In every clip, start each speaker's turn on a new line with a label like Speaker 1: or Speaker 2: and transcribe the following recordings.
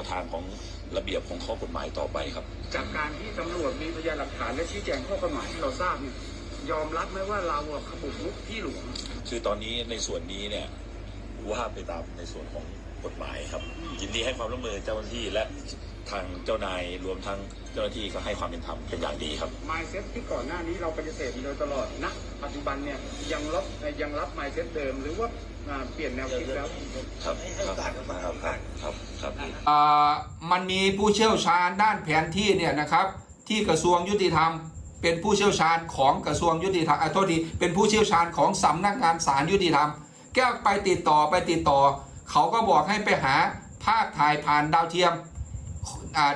Speaker 1: วทางของระเบียบของข้อกฎหมายต่อไปครับ
Speaker 2: จากการที่ตำรวจมีพยานหลักฐานและชี้แจงข้อกฎหมายที่เราทราบเนี่ยยอมรับไหมว่าเราอะขบุกรุกที่หลวง
Speaker 1: คือตอนนี้ในส่วนนี้เนี่ยว่าไปตามในส่วนของกฎหมายครับ ยินดีให้ความร่วมมือเจ้าหน้าที่และทางเจ้านายรวมทั้งเจ้าหน้าที่ก็ให้ความเป็นธรรมเป็นอย่างดีครับ
Speaker 2: ไมเซ็ตที่ก่อนหน้านี้เราปฏิเสธมาโดยตลอดนะปัจจุบันเนี่ยยังรับยังรับไมเซ็ตเดิม หรือว่าอ่าเปลี่ยนแนวคิดแล้ว
Speaker 1: ครับครับครับครับครับครับ
Speaker 3: อ่า มันมีผู้เชี่ยวชาญด้านแผนที่เนี่ยนะครับที่กระทรวงยุติธรรม เป็นผู้เชี่ยวชาญของกระทรวงยุติธรรมอะโทษทีเป็นผู้เชี่ยวชาญของสำนักงานศาลยุติธรรม แก้ไปติดต่อไปติดต่อ เขาก็บอกให้ไปหาภาพถ่ายผ่านดาวเทียม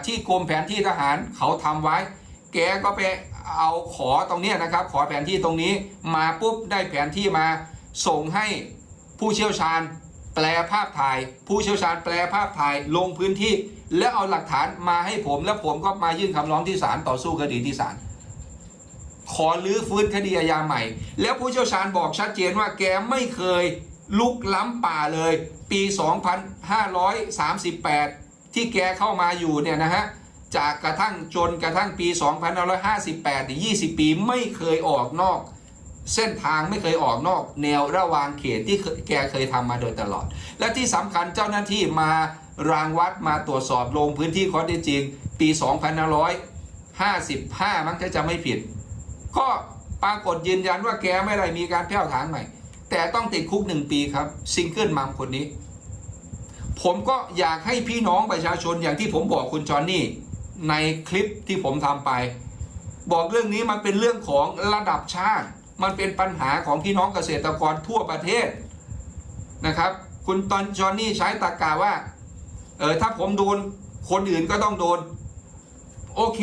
Speaker 3: ที่กรมแผนที่ทหารเขาทำไว้ แกก็ไปเอาขอตรงนี้นะครับ ขอแผนที่ตรงนี้มาปุ๊บได้แผนที่มาส่งให้ผู้เชี่ยวชาญ แปลภาพถ่าย ผู้เชี่ยวชาญแปลภาพถ่ายลงพื้นที่ แล้วเอาหลักฐานมาให้ผม แล้วผมก็มายื่นคำร้องที่ศาลต่อสู้คดีที่ศาลขอลื้อฟื้นคดีอาญาใหม่ แล้วผู้เชี่ยวชาญบอกชัดเจนว่าแกไม่เคยลุกล้ำป่าเลย ปี 2538 ที่แกเข้ามาอยู่เนี่ยนะฮะจากกระทั่งจนกระทั่งปี 2558ถึง20 ปีไม่เคยออกนอก เส้นทางไม่เคยออกนอกแนวระหวางเขตที่แกเคยทำมาโดยตลอด และที่สำคัญเจ้าหน้าที่มารางวัดมาตรวจสอบลงพื้นที่ข้อเท็จจริง ปี 2555 มั้งถ้าจะไม่ผิด ก็ปรากฏยืนยันว่าแกไม่ได้มีการแพร่ทางใหม่ แต่ต้องติดคุกหนึ่งปีครับซิงเกิลมัมคนนี้ ผมก็อยากให้พี่น้องประชาชนอย่างที่ผมบอกคุณจอนนี่ ในคลิปที่ผมทำไป บอกเรื่องนี้มันเป็นเรื่องของระดับชาติ มันเป็นปัญหาของพี่น้องเกษตรกรทั่วประเทศนะครับ คุณตอนจอนนี่ใช้ตากาว่าเออถ้าผมโดนคนอื่นก็ต้องโดน โอเค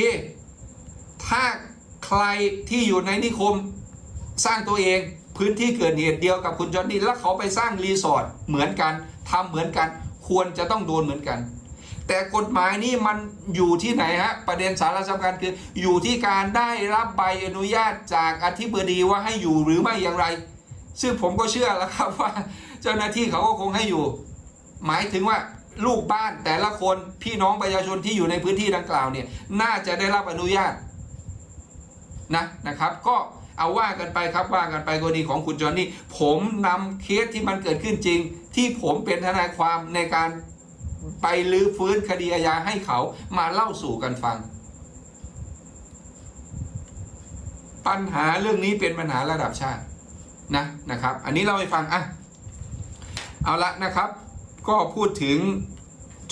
Speaker 3: ถ้าใครที่อยู่ในนิคมสร้างตัวเองพื้นที่เกิดเหตุเดียวกับคุณจอนนี่แล้วเขาไปสร้างรีสอร์ทเหมือนกันทำเหมือนกัน ควรจะต้องโดนเหมือนกัน แต่กฎหมายนี่มันอยู่ที่ไหนฮะ ประเด็นสาระสำคัญคือ อยู่ที่การได้รับใบอนุญาตจากอธิบดีว่าให้อยู่หรือไม่อย่างไร ซึ่งผมก็เชื่อแล้วครับว่า เจ้าหน้าที่เขาก็คงให้อยู่ หมายถึงว่าลูกบ้านแต่ละคนพี่น้องประชาชนที่อยู่ในพื้นที่ดังกล่าวเนี่ย น่าจะได้รับอนุญาตนะนะครับ ก็เอาว่ากันไปครับว่ากันไปกรณีของคุณจอห์นนี่ผมนำเคสที่มันเกิดขึ้นจริง ที่ผมเป็นทนายความในการ ไปลื้อฟื้นคดีอาญาให้เขามาเล่าสู่กันฟัง ปัญหาเรื่องนี้เป็นปัญหาระดับชาตินะนะครับ อันนี้เราไปฟังอะเอาละนะครับ ก็พูดถึง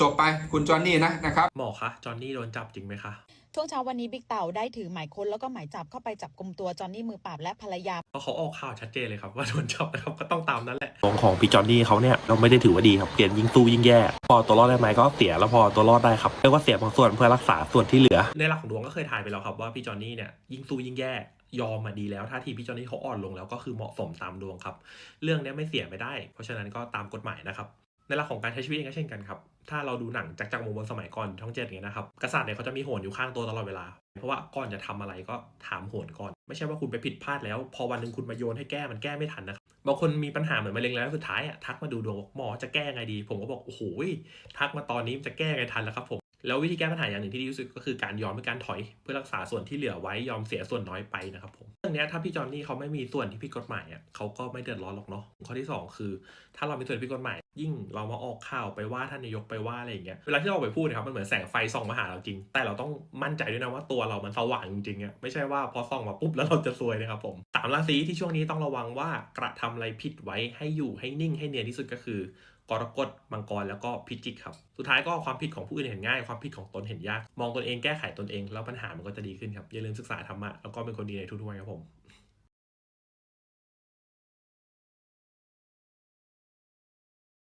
Speaker 3: จบไปคุณจอห์นนี่นะนะครับ
Speaker 4: หมอคะจอห์นนี่โดนจับจริงไหมคะ
Speaker 5: ช่วงเช้าวันนี้บิ๊กเต่าได้ถือหมายค้นแล้วก็หมายจับเข้าไปจับกลุ่มตัวจอห์นนี่มือปราบและภรรยา
Speaker 4: เพราะเขาออกข่าวชัดเจนเลยครับว่าโดนจับนะครับก็ต้องตามนั้นแหละ
Speaker 6: ของของพี่จอนนี่เขาเนี่ยเราไม่ได้ถือว่าดีครับเปลี่ยนยิ่งสู้ยิ่งแย่พอตัวรอดได้ไหมก็เสียแล้วพอตัวรอดได้ครับเรียกว่าเสียบางส่วนเพื่อรักษาส่วนที่เหลือ
Speaker 4: ในหลักของดวงก็เคยถ่ายไปแล้วครับว่าพี่จอห์นนี่เนี่ยยิ่งสู้ยิ่งแย่ยอมมาดีแล้วท่าทีพี่จอห์นนี่เขาอ่อนลงแล้วก็คือเหมาะสมตามดวงครับ เรื่องเนี้ยไม่เสียไม่ได้ เพราะฉะนั้นก็ตามกฎหมายนะครับ ในหลักของการใช้ชีวิตเองก็เช่นกันครับ ถ้าเราดูหนังจากจักรวงบนสมัยก่อนช่องเจ็ดอย่างเงี้ยนะครับกษัตริย์เนี่ยเขาจะมีโหนอยู่ข้างตัวตลอดเวลา เพราะว่าก่อนจะทำอะไรก็ถามโหนก่อน ไม่ใช่ว่าคุณไปผิดพลาดแล้ว พอวันหนึ่งคุณมาโยนให้แก้มันแก้ไม่ทันนะครับบางคนมีปัญหาเหมือนมะเร็งแล้วสุดท้ายอะทักมาดูดวงบอกหมอจะแก้ไงดี ผมก็บอกโอ้โหทักมาตอนนี้จะแก้ไงทันแล้วครับผม แล้ววิธีแก้ปัญหาอย่างหนึ่งที่ดีที่สุดก็คือการยอมเป็นการถอยเพื่อรักษาส่วนที่เหลือไว้ยอมเสียส่วนน้อยไปนะครับผมเรื่องนี้ถ้าพี่จอนนี่เขาไม่มีส่วนที่ผิดกฎหมายอะเขาก็ไม่เดือดร้อนหรอกเนาะข้อที่สองคือ ถ้าเรามีส่วนที่ผิดกฎหมาย ยิ่งเรามาออกข่าวไปว่าท่านนายกไปว่าอะไรอย่างเงี้ยเวลาที่เราไปพูดนะครับมันเหมือนแสงไฟส่องมาหาเราจริง แต่เราต้องมั่นใจด้วยนะว่าตัวเรามันสว่างจริงๆอะไม่ใช่ว่าพอส่องมาปุ๊บแล้วเราจะซวยนะครับผมสามราศีที่ช่วงนี้ต้องระวังว่ากระทำอะไรผิดไว้ให้อยู่ให้นิ่งให้เนียนที่สุดก็คือ กรกฎมังกรแล้วก็พิจิกครับ สุดท้ายก็ความผิดของผู้อื่นเห็นง่าย ความผิดของตนเห็นยาก มองตนเองแก้ไขตนเอง แล้วปัญหามันก็จะดีขึ้นครับ อย่าลืมศึกษาธรรมะแล้วก็เป็นคนดีในทุกๆวันครับผม